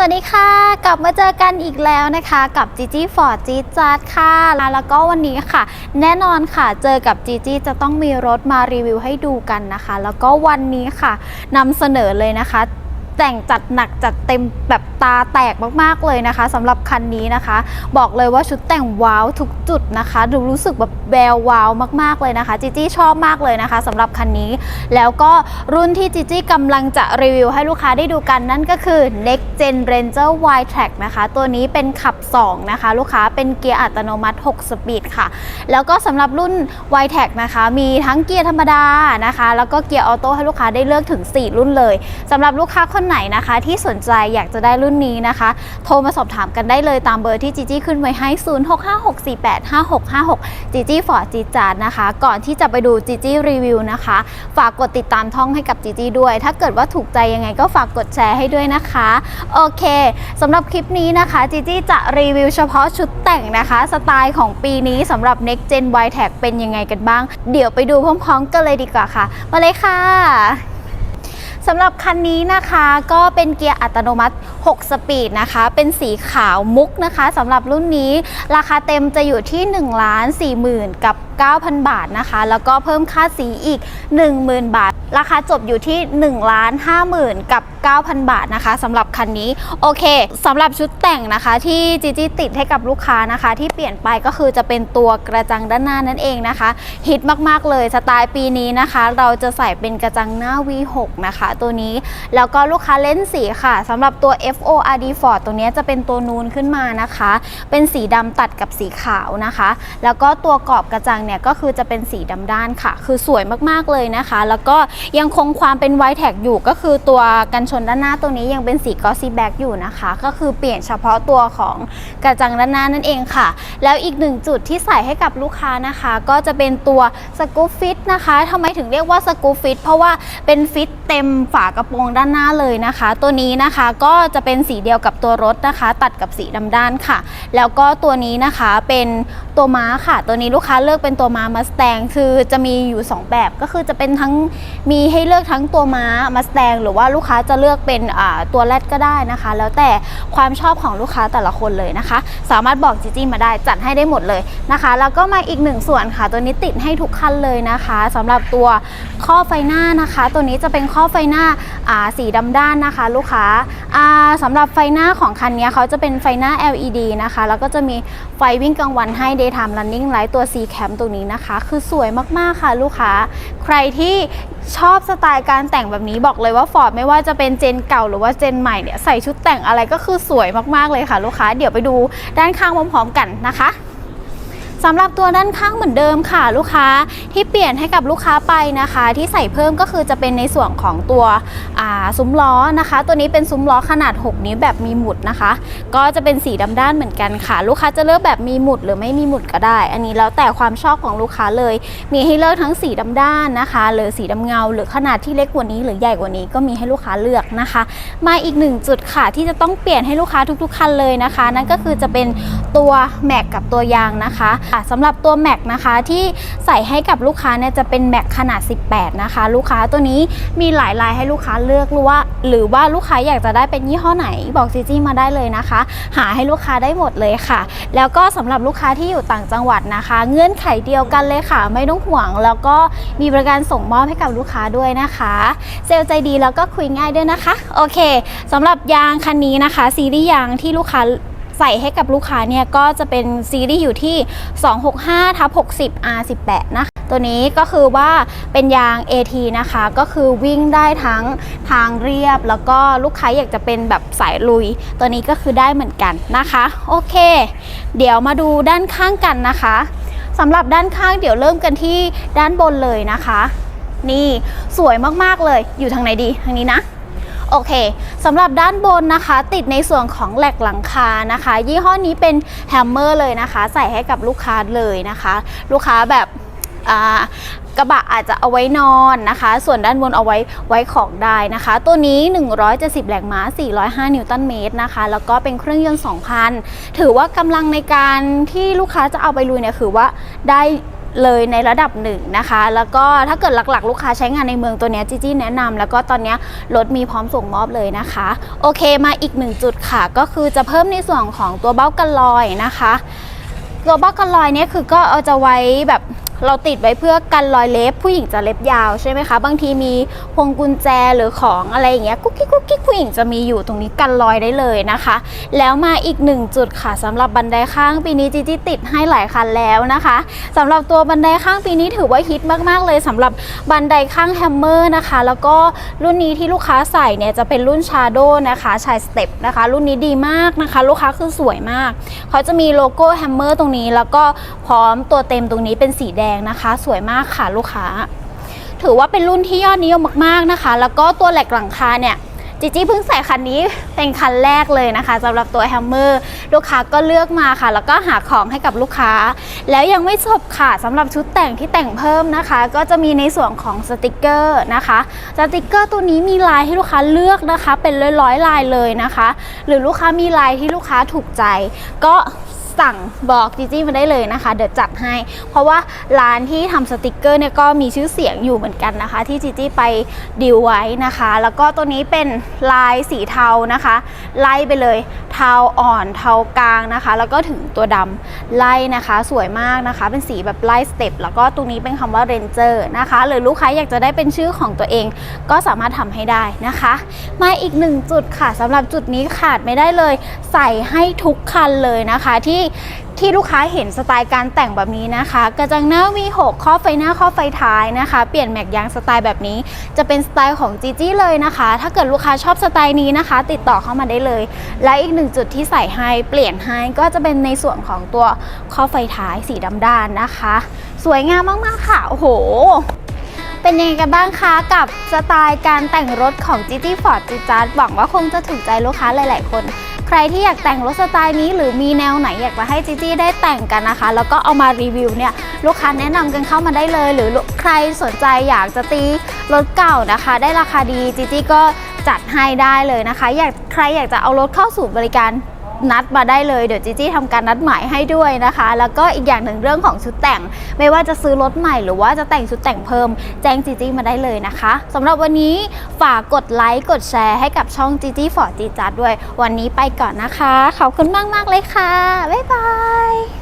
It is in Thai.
วัสดีค่ะ กลับมาเจอกันอีกแล้วนะคะกับจีจี้ฟอร์ดจีจัดค่ะแล้วก็วันนี้ค่ะ แน่นอนค่ะเจอกับจีจี้จะต้องมีรถมารีวิวให้ดูกันนะคะ แล้วก็วันนี้ค่ะนำเสนอเลยนะคะ แต่งจัดหนักจัดเต็มแบบตาแตกมากๆเลยนะคะสำหรับคันนี้นะคะ บอกเลยว่าชุดแต่งว้าวทุกจุดนะคะดูรู้สึกแบบแวววาวมากๆเลยนะคะจีจี้ชอบมากเลยนะคะสำหรับคันนี้ แล้วก็รุ่นที่จีจี้กำลังจะรีวิวให้ลูกค้าได้ดูกันนั่นก็คือ Next Gen Ranger Y Track นะคะ ตัวนี้เป็นขับ 2 นะคะ ลูกค้าเป็นเกียร์อัตโนมัติ 6 สปีดค่ะ แล้วก็สำหรับรุ่น Y Track นะคะ มีทั้งเกียร์ธรรมดานะคะ แล้วก็เกียร์ออโต้ให้ลูกค้าได้เลือกถึง 4 รุ่นเลยสำหรับลูกค้าคนไหนนะคะที่สนใจอยากจะได้รุ่นนี้นะคะ โทรมาสอบถามกันได้เลยตามเบอร์ที่จีจี้ขึ้นไว้ให้ 0656485656จีจี้ฟอร์ดจีจาร์นะคะ ก่อนที่จะไปดูจีจี้รีวิวนะคะ ฝากกดติดตามท่องให้กับจีจี้ด้วย ถ้าเกิดว่าถูกใจยังไงก็ฝากกดแชร์ให้ด้วยนะคะ โอเคสำหรับคลิปนี้นะคะจีจี้จะรีวิวเฉพาะชุดแต่งนะคะ สไตล์ของปีนี้สำหรับ Next Gen Y Tag เป็นยังไงกันบ้าง เดี๋ยวไปดูพร้อมๆกันเลยดีกว่าค่ะ มาเลยค่ะ สำหรับคันนี้นะคะก็เป็นเกียร์อัตโนมัติ 6 สปีดนะคะ เป็นสีขาวมุกนะคะสำหรับรุ่นนี้ราคาเต็มจะอยู่ที่1ล้าน4หมื่นกับ 9,000 บาทนะคะ แล้วก็เพิ่มค่าสีอีก 10,000 บาท ราคาจบอยู่ที่1ล้าน5หมื่นกับ9,000 บาทนะคะสำหรับคันนี้โอเคสำหรับชุดแต่งนะคะที่จีจีติดให้กับลูกค้านะคะ ที่เปลี่ยนไปก็คือจะเป็นตัวกระจังด้านหน้านั่นเองนะคะ ฮิตมากๆเลยสไตล์ปีนี้นะคะ เราจะใส่เป็นกระจังหน้า V6 นะคะ ตัวนี้แล้วก็ลูกค้าเล่นสีค่ะสำหรับตัว FORD Ford ตัวนี้จะเป็นตัวนูนขึ้นมานะคะ เป็นสีดำตัดกับสีขาวนะคะ แล้วก็ตัวกรอบกระจังเนี่ยก็คือจะเป็นสีดำด้านค่ะ คือสวยมากๆเลยนะคะ แล้วก็ยังคงความเป็นไวท์แท็กอยู่ก็คือตัวกันชนด้านหน้าตัวนี้ยังเป็นสีกอซีแบ็กอยู่นะคะ ก็คือเปลี่ยนเฉพาะตัวของกระจังด้านหน้านั่นเองค่ะ แล้วอีกหนึ่งจุดที่ใส่ให้กับลูกค้านะคะ ก็จะเป็นตัวสกูฟิตนะคะทำไมถึงเรียกว่าสกูฟิตเพราะว่าเป็นฟิตเต็มฝากระโปรงด้านหน้าเลยนะคะ ตัวนี้นะคะก็จะเป็นสีเดียวกับตัวรถนะคะ ตัดกับสีดำด้านค่ะ แล้วก็ตัวนี้นะคะเป็นตัวม้าค่ะ ตัวนี้ลูกค้าเลือกเป็นตัวม้ามาสแตงคือจะมีอยู่ 2 แบบก็คือจะเป็นทั้งมีให้เลือกทั้งตัวม้ามาสแตงหรือว่าลูกค้าจะเลือกเป็นตัวแรดก็ได้นะคะ แล้วแต่ความชอบของลูกค้าแต่ละคนเลยนะคะ สามารถบอกจีจีมาได้จัดให้ได้หมดเลยนะคะแล้วก็มาอีกหนึ่งส่วนค่ะ ตัวนี้ติดให้ทุกคันเลยนะคะสำหรับตัวข้อไฟหน้านะคะ ตัวนี้จะเป็นข้อไฟหน้าสีดำด้านนะคะ ลูกค้าอ่าสำหรับไฟหน้าของคันนี้เขาจะเป็นไฟหน้า LED นะคะ แล้วก็จะมีไฟวิ่งกลางวันให้ daytime running light ตัว C cam ตรงนี้นะคะ คือสวยมากๆค่ะลูกค้า ใครที่ชอบสไตล์การแต่งแบบนี้บอกเลยว่าฟอร์ตไม่ว่าจะเป็นเจนเก่าหรือว่าเจนใหม่เนี่ยใส่ชุดแต่งอะไรก็คือสวยมากๆเลยค่ะ ลูกค้าเดี๋ยวไปดูด้านข้างพร้อมๆกันนะคะ สำหรับตัวด้านข้างเหมือนเดิมค่ะลูกค้าที่เปลี่ยนให้กับลูกค้าไปนะคะ ที่ใส่เพิ่มก็คือจะเป็นในส่วนของตัวซุ้มล้อนะคะ ตัวนี้เป็นซุ้มล้อขนาด 6 นิ้วแบบมีหมุดนะคะ ก็จะเป็นสีดำด้านเหมือนกันค่ะ ลูกค้าจะเลือกแบบมีหมุดหรือไม่มีหมุดก็ได้ อันนี้แล้วแต่ความชอบของลูกค้าเลย มีให้เลือกทั้งสีดำด้านนะคะ หรือสีดำเงา หรือขนาดที่เล็กกว่านี้หรือใหญ่กว่านี้ก็มีให้ลูกค้าเลือกนะคะ มาอีกหนึ่งจุดค่ะที่จะต้องเปลี่ยนให้ลูกค้าทุกๆคันเลยนะคะ นั่นก็คือจะเป็นตัวแม็กกับตัวยางนะคะอะสำหรับตัวแม็กนะคะที่ใส่ให้กับลูกค้าเนี่ยจะเป็นแม็กขนาด 18 นะคะ ลูกค้าตัวนี้มีหลายลายให้ลูกค้าเลือกหรือว่า หรือว่าลูกค้าอยากจะได้เป็นยี่ห้อไหนบอกจีจี้มาได้เลยนะคะ หาให้ลูกค้าได้หมดเลยค่ะ แล้วก็สำหรับลูกค้าที่อยู่ต่างจังหวัดนะคะ เงื่อนไขเดียวกันเลยค่ะ ไม่ต้องห่วง แล้วก็มีบริการส่งมอบให้กับลูกค้าด้วยนะคะ เซลลใจดีแล้วก็คุยง่ายด้วยนะคะ โอเคสำหรับยางคันนี้นะคะ ซีรีส์ยางที่ลูกค้า ใส่ให้กับลูกค้าเนี่ยก็จะเป็นซีรีส์อยู่ที่ 265ทับ60 R18 นะคะตัวนี้ก็คือว่าเป็นยาง AT นะคะ ก็คือวิ่งได้ทั้งทางเรียบ แล้วก็ลูกค้าอยากจะเป็นแบบสายลุย ตัวนี้ก็คือได้เหมือนกันนะคะ โอเค เดี๋ยวมาดูด้านข้างกันนะคะสำหรับด้านข้างเดี๋ยวเริ่มกันที่ด้านบนเลยนะคะ นี่สวยมากๆเลยอยู่ทางไหนดีทางนี้นะ โอเคสำหรับด้านบนนะคะ ติดในส่วนของแหลกหลังคานะคะ ยี่ห้อนี้เป็นแฮมเมอร์เลยนะคะ ใส่ให้กับลูกค้าเลยนะคะ ลูกค้าแบบกระบะอาจจะเอาไว้นอนนะคะ ส่วนด้านบนเอาไว้ไว้ของได้นะคะ ตัวนี้ 170 แรงม้า 405 นิวตันเมตรนะคะ แล้วก็เป็นเครื่องยนต์ 2,000 ถือว่ากำลังในการที่ลูกค้าจะเอาไปลุยเนี่ยคือว่าได้ เลยในระดับหนึ่งนะคะ แล้วก็ถ้าเกิดหลักๆ ลูกค้าใช้งานในเมืองตัวนี้จีจี้แนะนำแล้วก็ตอนนี้รถมีพร้อมส่งมอบเลยนะคะ โอเคมาอีกหนึ่งจุดค่ะ ก็คือจะเพิ่มในส่วนของตัวเบ้ากันลอยนะคะ ตัวเบ้ากันลอยเนี่ยคือก็เอาจะไว้แบบ เราติดไว้เพื่อกันรอยเล็บ ผู้หญิงจะเล็บยาวใช่ไหมคะ บางทีมีพวงกุญแจหรือของอะไรอย่างเงี้ยกุ๊กกิ๊กกุ๊กกิ๊กผู้หญิงจะมีอยู่ตรงนี้กันรอยได้เลยนะคะ แล้วมาอีกหนึ่งจุดค่ะสำหรับบันไดข้างปีนี้จีจีติดให้หลายคันแล้วนะคะสำหรับตัวบันไดข้างปีนี้ถือว่าฮิตมากๆเลยสำหรับบันไดข้างแฮมเมอร์นะคะ แล้วก็รุ่นนี้ที่ลูกค้าใส่เนี่ยจะเป็นรุ่นชาโดนะคะชายสเต็ปนะคะ รุ่นนี้ดีมากนะคะ ลูกค้าคือสวยมากเขาจะมีโลโก้แฮมเมอร์ตรงนี้ แล้วก็พร้อมตัวเต็มตรงนี้เป็นสีแดงนะคะ สวยมากค่ะลูกค้า ถือว่าเป็นรุ่นที่ยอดนิยมมากๆนะคะ แล้วก็ตัวแหลกหลังคาเนี่ยจิจี้เพิ่งใส่คันนี้เป็นคันแรกเลยนะคะสำหรับตัวแฮมเมอร์ลูกค้าก็เลือกมาค่ะ แล้วก็หาของให้กับลูกค้า แล้วยังไม่จบค่ะสำหรับชุดแต่งที่แต่งเพิ่มนะคะ ก็จะมีในส่วนของสติกเกอร์นะคะสติกเกอร์ตัวนี้มีลายให้ลูกค้าเลือกนะคะ เป็นร้อยๆลายเลยนะคะ หรือลูกค้ามีลายที่ลูกค้าถูกใจ ก็ สั่งบอกจีจี้มาได้เลยนะคะ เดี๋ยวจัดให้ เพราะว่าร้านที่ทำสติกเกอร์เนี่ยก็มีชื่อเสียงอยู่เหมือนกันนะคะ ที่จีจี้ไปดีลไว้นะคะ แล้วก็ตัวนี้เป็นลายสีเทานะคะ ไล่ไปเลยเทาอ่อนเทากลางนะคะ แล้วก็ถึงตัวดำไล่นะคะ สวยมากนะคะ เป็นสีแบบไล่สเต็ปแล้วก็ตรงนี้เป็นคำว่าเรนเจอร์นะคะ หรือลูกค้าอยากจะได้เป็นชื่อของตัวเอง ก็สามารถทำให้ได้นะคะ มาอีกหนึ่งจุดค่ะสำหรับจุดนี้ขาดไม่ได้เลย ใส่ให้ทุกคันเลยนะคะที่ที่ลูกค้าเห็นสไตล์การแต่งแบบนี้นะคะ กระจังหน้า V6 ข้อไฟหน้าข้อไฟท้ายนะคะ เปลี่ยนแม็กยางสไตล์แบบนี้ จะเป็นสไตล์ของจีจี้เลยนะคะ ถ้าเกิดลูกค้าชอบสไตล์นี้นะคะ ติดต่อเข้ามาได้เลย และอีกหนึ่งจุดที่ใส่ให้เปลี่ยนให้ก็จะเป็นในส่วนของตัวข้อไฟท้ายสีดำด้านนะคะ สวยงามมากๆค่ะโอ้โหเป็นยังไงกันบ้างคะกับสไตล์การแต่งรถของ g t Ford g j a z หวังว่าคงจะถูกใจลูกค้าหลาย ๆ คน ใครที่อยากแต่งรถสไตล์นี้ หรือมีแนวไหนอยากมาให้จีจี้ได้แต่งกันนะคะ แล้วก็เอามารีวิวเนี่ยลูกค้าแนะนำกันเข้ามาได้เลย หรือใครสนใจอยากจะตีรถเก่านะคะ ได้ราคาดีจีจี้ก็จัดให้ได้เลยนะคะ อยากใครอยากจะเอารถเข้าสู่บริการ นัดมาได้เลยเดี๋ยวจีจี้ทำการนัดหมายให้ด้วยนะคะ แล้วก็อีกอย่างหนึ่งเรื่องของชุดแต่ง ไม่ว่าจะซื้อรถใหม่หรือว่าจะแต่งชุดแต่งเพิ่มแจ้งจีจี้มาได้เลยนะคะสำหรับวันนี้ฝากกดไลค์กดแชร์ให้กับช่องจีจี้ฟอร์จีจัดด้วย วันนี้ไปก่อนนะคะขอบคุณมากมากเลยค่ะบ๊ายบาย